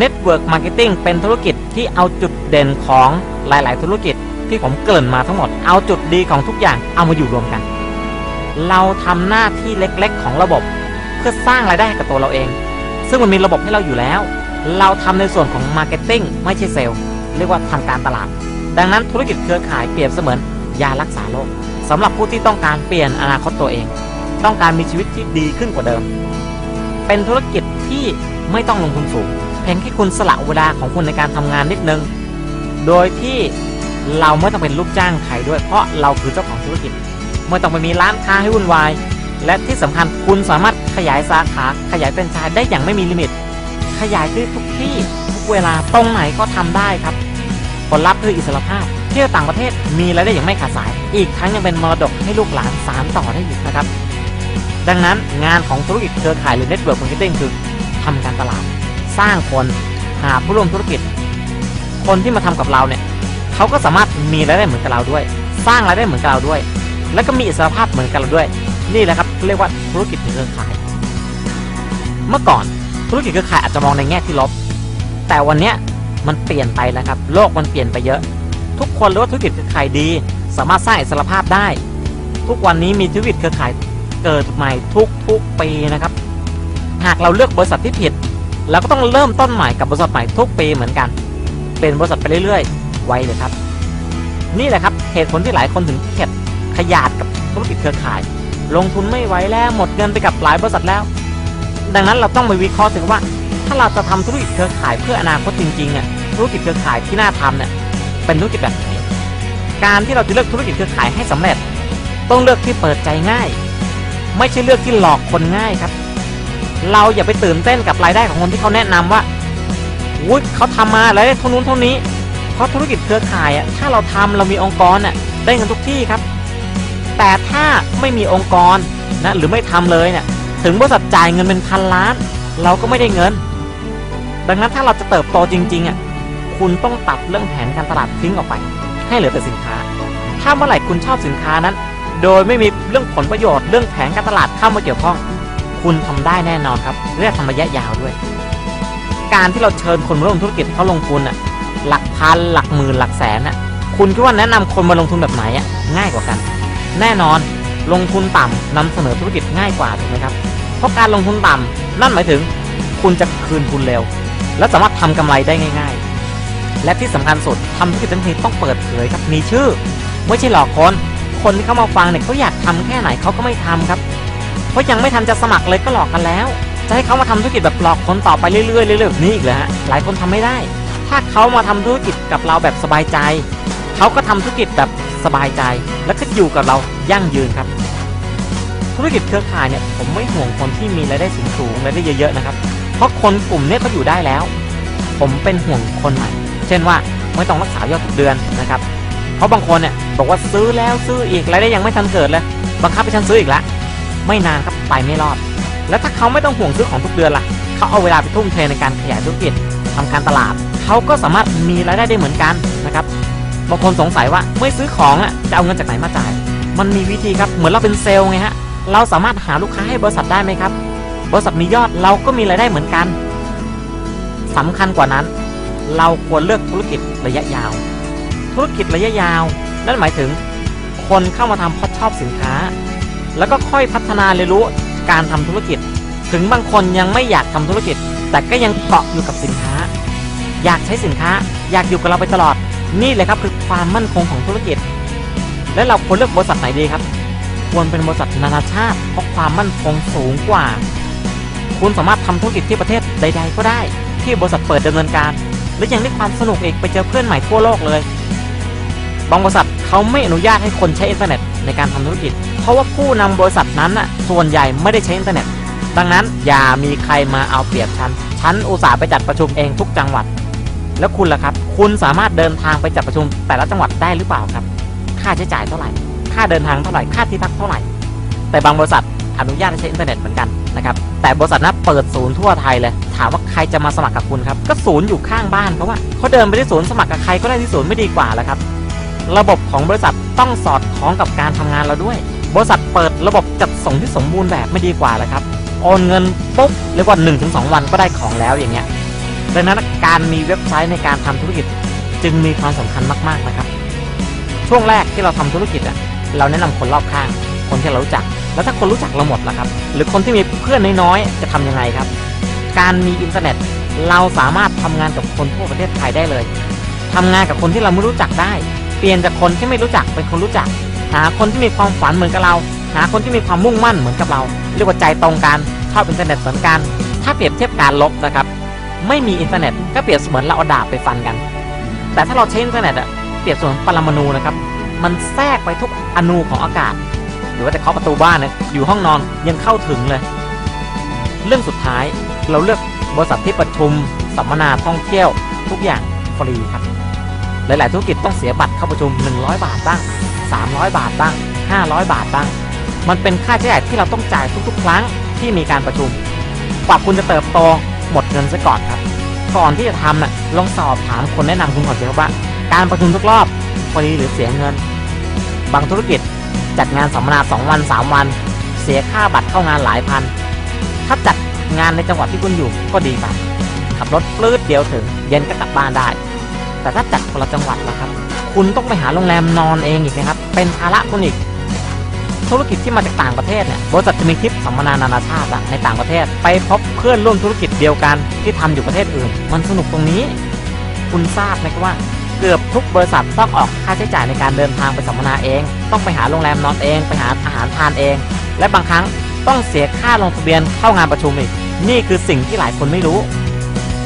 Network Marketing เป็นธุรกิจที่เอาจุดเด่นของหลาย ๆ ธุรกิจที่ผมเกริ่นมาทั้งหมด เอาจุดดีของทุกอย่างเอามาอยู่รวมกัน เราทำหน้าที่เล็ก ๆ ของระบบ เพื่อสร้างรายได้ให้กับตัวเราเอง ซึ่งมันมีระบบให้เราอยู่แล้ว เราทำในส่วนของ Marketing ไม่ใช่เซลล์เรียกว่าทำการตลาด ดังนั้นธุรกิจเครือข่ายเปรียบเสมือนยารักษาโรคสำหรับผู้ที่ต้องการเปลี่ยนอนาคตตัวเอง ต้องการมีชีวิตที่ดีขึ้นกว่าเดิม เป็นธุรกิจที่ไม่ต้องลงทุนสูง เพียงแค่คุณสละเวลาของคุณในการทำงานนิดนึง โดยที่เราไม่ต้องเป็นลูกจ้างใครด้วย เพราะเราคือเจ้าของธุรกิจ ไม่ต้องไปมีร้านค้าให้วุ่นวาย และที่สำคัญคุณสามารถขยายสาขาขยายเป็นไชายได้อย่างไม่มีลิมิต ขยายได้ทุกที่ทุกเวลาตรงไหนก็ทำได้ครับ ผลลัพธ์คืออิสรภาพ เที่ยวต่างประเทศมีรายได้อย่างไม่ขาดสาย อีกทั้งยังเป็นมรดกให้ลูกหลานสานต่อได้อีกนะครับ ดังนั้นงานของธุรกิจเครือข่ายหรือ Network Marketing คือทำการตลาด สร้างคนหาผู้ร่วมธุรกิจ คนที่มาทำกับเราเนี่ยเขาก็สามารถมีรายได้เหมือนกับเราด้วย สร้างรายได้เหมือนกับเราด้วย แล้วก็มีอิสรภาพเหมือนกับเราด้วย นี่แหละครับเรียกว่าธุรกิจเครือข่าย เมื่อก่อนธุรกิจเครือข่ายอาจจะมองในแง่ที่ลบ แต่วันนี้มันเปลี่ยนไปแล้วครับ โลกมันเปลี่ยนไปเยอะ ทุกคนรู้ว่าธุรกิจเครือข่ายดี สามารถสร้างอิสรภาพได้ ทุกวันนี้มีธุรกิจเครือข่ายเกิดใหม่ทุกทุกปีนะครับ หากเราเลือกบริษัทที่ผิด เราก็ต้องเริ่มต้นใหม่กับบริษัทใหม่ทุกปีเหมือนกัน เป็นบริษัทไปเรื่อยๆ ไวเลยครับ นี่แหละครับเหตุผลที่หลายคนถึงเข็ดขยาดกับธุรกิจเครือข่าย ลงทุนไม่ไหวแล้วหมดเงินไปกับหลายบริษัทแล้ว ดังนั้นเราต้องมาวิเคราะห์ถึงว่า ถ้าเราจะทำธุรกิจเครือข่ายเพื่ออนาคตจริงๆอะธุรกิจเครือข่ายที่น่าทำเนี่ยเป็นธุรกิจแบบไหนการที่เราจะเลือกธุรกิจเครือข่ายให้สำเร็จ ต้องเลือกที่เปิดใจง่าย ไม่ใช่เลือกที่หลอกคนง่ายครับ เราอย่าไปตื่นเต้นกับรายได้ของคนที่เขาแนะนำว่าอุ้ยเขาทำมารายได้เท่านู้นเท่านี้ เพราะธุรกิจเครือข่ายอะถ้าเราทำเรามีองค์กรอะได้เงินทุกที่ครับ แต่ถ้าไม่มีองค์กรนะหรือไม่ทำเลยเนี่ยถึงบริษัทจ่ายเงินเป็นพันล้าน เราก็ไม่ได้เงิน ดังนั้นถ้าเราจะเติบโตจริงๆอะคุณต้องตัดเรื่องแผนการตลาดทิ้งออกไป ให้เหลือแต่สินค้า ถ้าเมื่อไหร่คุณชอบสินค้านั้น โดยไม่มีเรื่องผลประโยชน์เรื่องแผนการตลาดเข้ามาเกี่ยวข้อง คุณทำได้แน่นอนครับเรียกทำระยะยาวด้วย การที่เราเชิญคนมาร่วมธุรกิจเขาลงทุนอะหลักพันหลักหมื่นหลักแสนอะคุณคิดว่าแนะนำคนมาลงทุนแบบไหนอะง่ายกว่ากัน แน่นอนลงทุนต่ำนำเสนอธุรกิจง่ายกว่าถูกไหมครับเพราะการลงทุนต่ำนั่นหมายถึงคุณจะคืนทุนเร็ว และสามารถทำกำไรได้ง่าย ๆ และที่สำคัญสุดทำธุรกิจทั้งทีต้องเปิดเผยครับมีชื่อ ไม่ใช่หลอกคนคนที่เข้ามาฟังเนี่ยเขาอยากทำแค่ไหนเขาก็ไม่ทำครับ เพราะยังไม่ทันจะสมัครเลยก็หลอกกันแล้ว จะให้เขามาทำธุรกิจแบบหลอกคนต่อไปเรื่อยๆเรื่อยๆแบบนี้อีกเลยฮะหลายคนทำไม่ได้ ถ้าเขามาทำธุรกิจกับเราแบบสบายใจ เขาก็ทำธุรกิจแบบสบายใจ แล้วก็อยู่กับเรายั่งยืนครับ ธุรกิจเครือข่ายเนี่ยผมไม่ห่วงคนที่มีรายได้สูงสูงรายได้เยอะๆนะครับ เพราะคนกลุ่มนี้เขาอยู่ได้แล้ว ผมเป็นห่วงคนใหม่ เช่นว่าไม่ต้องรักษายอดทุกเดือนนะครับ เพราะบางคนเนี่ยบอกว่าซื้อแล้วซื้ออีกรายได้ยังไม่ทันเกิดเลยบังคับให้ฉันซื้ออีกแล้ว ไม่นานครับไปไม่รอด แล้วถ้าเขาไม่ต้องห่วงซื้อของทุกเดือนล่ะ เขาเอาเวลาไปทุ่มเทในการขยายธุรกิจทำการตลาด เขาก็สามารถมีรายได้ได้เหมือนกันนะครับบางคนสงสัยว่าไม่ซื้อของอะจะเอาเงินจากไหนมาจ่าย มันมีวิธีครับเหมือนเราเป็นเซลล์ไงฮะเราสามารถหาลูกค้าให้บริษัทได้ไหมครับบริษัทมียอดเราก็มีรายได้เหมือนกันสำคัญกว่านั้น เราควรเลือกธุรกิจระยะยาว ธุรกิจระยะยาว นั่นหมายถึง คนเข้ามาทำเพราะชอบสินค้า แล้วก็ค่อยพัฒนาเรียนรู้การทำธุรกิจ ถึงบางคนยังไม่อยากทำธุรกิจ แต่ก็ยังเกาะอยู่กับสินค้า อยากใช้สินค้า อยากอยู่กับเราไปตลอด นี่เลยครับคือความมั่นคงของธุรกิจ และเราควรเลือกบริษัทไหนดีครับ ควรเป็นบริษัทนานาชาติเพราะความมั่นคงสูงกว่า คุณสามารถทำธุรกิจที่ประเทศใด ๆ ก็ได้ ที่บริษัทเปิดดำเนินการ และยังได้ความสนุกอีกไปเจอเพื่อนใหม่ทั่วโลกเลยบางบริษัทเขาไม่อนุญาตให้คนใช้อินเทอร์เน็ตในการทำธุรกิจ เพราะว่าผู้นำบริษัทนั้นน่ะส่วนใหญ่ไม่ได้ใช้อินเทอร์เน็ต ดังนั้นอย่ามีใครมาเอาเปรียบฉัน ฉันอุตส่าห์ไปจัดประชุมเองทุกจังหวัด แล้วคุณล่ะครับ คุณสามารถเดินทางไปจัดประชุมแต่ละจังหวัดได้หรือเปล่าครับ ค่าใช้จ่ายเท่าไหร่ ค่าเดินทางเท่าไหร่ ค่าที่พักเท่าไหร่ แต่บางบริษัทอนุญาตให้ใช้อินเทอร์เน็ตเหมือนกันนะครับ แต่บริษัทนั้นเปิดศูนย์ทั่วไทยเลย ถามว่าใครจะมาสมัครกับคุณครับ ก็ศูนย์อยู่ข้างบ้านเพราะว่าเขาเดินไปที่ศูนย์สมัครกับใครก็ได้ที่ศูนย์ไม่ดีกว่าแล้วครับ ระบบของบริษัทต้องสอดคล้องกับการทำงานเราด้วย บริษัทเปิดระบบจัดส่งที่สมบูรณ์แบบไม่ดีกว่าแล้วครับ โอนเงินปุ๊บเรียกว่า1-2 วันก็ได้ของแล้วอย่างเงี้ยดังนั้นการมีเว็บไซต์ในการทำธุรกิจจึงมีความสำคัญมาก ๆนะครับ ช่วงแรกที่เราทำธุรกิจอะเราแนะนำคนรอบข้าง คนที่เรารู้จัก แล้วถ้าคนรู้จักเราหมดแล้วครับ หรือคนที่มีเพื่อนน้อยๆจะทำยังไงครับ การมีอินเทอร์เน็ต เราสามารถทำงานกับคนทั่วประเทศไทยได้เลยทำงานกับคนที่เราไม่รู้จักได้ เปลี่ยนจากคนที่ไม่รู้จักเป็นคนรู้จัก หาคนที่มีความฝันเหมือนกับเรา หาคนที่มีความมุ่งมั่นเหมือนกับเรา เรียกว่าใจตรงกันชอบอินเทอร์เน็ตเหมือนกัน ถ้าเปรียบเทียบการลบนะครับ ไม่มีอินเทอร์เน็ตก็เปรียบเสมือนเราเอาดาบไปฟันกัน แต่ถ้าเราใช้อินเทอร์เน็ตอะเปรียบเสมือนปรมาณูนะครับ มันแทรกไปทุกอนูของอากาศ หรือว่าจะเคาะประตูบ้านนะอยู่ห้องนอนยังเข้าถึงเลย เรื่องสุดท้ายเราเลือกบริษัทที่ประชุมสัมมนาท่องเที่ยวทุกอย่างฟรีครับ หลาย ๆ ธุรกิจต้องเสียบัตรเข้าประชุม 100 บาทบ้าง 300 บาทบ้าง 500 บาทบ้าง มันเป็นค่าใช้จ่ายที่เราต้องจ่ายทุกๆ ครั้งที่มีการประชุมกว่าคุณจะเติบโตหมดเงินซะก่อนครับ ก่อนที่จะทำน่ะลองสอบถามคนแนะนำคุณก่อนสิครับว่า การประชุมทุกรอบฟรีหรือเสียเงิน บางธุรกิจจัดงานสัมมนา2วัน 3 วัน เสียค่าบัตรเข้างานหลายพัน ถ้าจัดงานในจังหวัดที่คุณอยู่ก็ดีไปขับรถปลื้ดเดียวถึง เย็นก็กลับบ้านได้ แต่ถ้าจัดคนละจังหวัดล่ะครับ คุณต้องไปหาโรงแรมนอนเองอีกนะครับ เป็นภาระคุณอีก ธุรกิจที่มาจากต่างประเทศเนี่ยบริษัทจะมีทริปสัมมนานานาชาติอะในต่างประเทศ ไปพบเพื่อนร่วมธุรกิจเดียวกันที่ทำอยู่ประเทศอื่น มันสนุกตรงนี้ คุณทราบไหมครับว่าเกือบทุกบริษัทต้องออกค่าใช้จ่ายในการเดินทางไปสัมมนาเอง ต้องไปหาโรงแรมนอนเอง ไปหาอาหารทานเอง และบางครั้งต้องเสียค่าลงทะเบียนเข้างานประชุมอีก นี่คือสิ่งที่หลายคนไม่รู้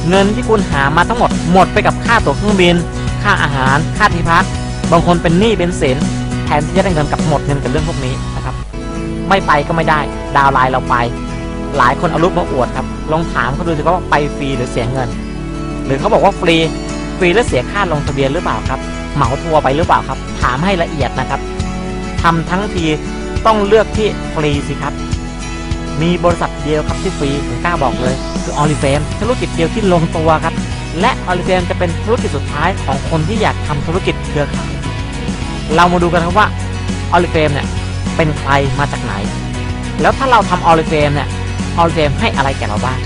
เงินที่คุณหามาทั้งหมดหมดไปกับค่าตั๋วเครื่องบิน ค่าอาหาร ค่าที่พัก บางคนเป็นหนี้เป็นสินแทนที่จะได้เงินกับหมดเงินกับเรื่องพวกนี้นะครับ ไม่ไปก็ไม่ได้ ดาวไลน์เราไป หลายคนเอารูปมาอวดครับ ลองถามเขาดูสิว่าไปฟรีหรือเสียเงิน หรือเขาบอกว่าฟรี ฟรีแล้วเสียค่าลงทะเบียนหรือเปล่าครับ เหมาทัวร์ไปหรือเปล่าครับ ถามให้ละเอียดนะครับทำทั้งทีต้องเลือกที่ฟรีสิครับ มีบริษัทเดียวครับที่ฟรีผมกล้าบอกเลย คือออลิเฟมธุรกิจเดียวที่ลงตัวครับ และออลิเฟมจะเป็นธุรกิจสุดท้ายของคนที่อยากทำธุรกิจเครือข่าย เรามาดูกันครับว่าออลิเฟมเนี่ยเป็นใครมาจากไหน แล้วถ้าเราทำออลิเฟมเนี่ยออลิเฟมให้อะไรแก่เราบ้าง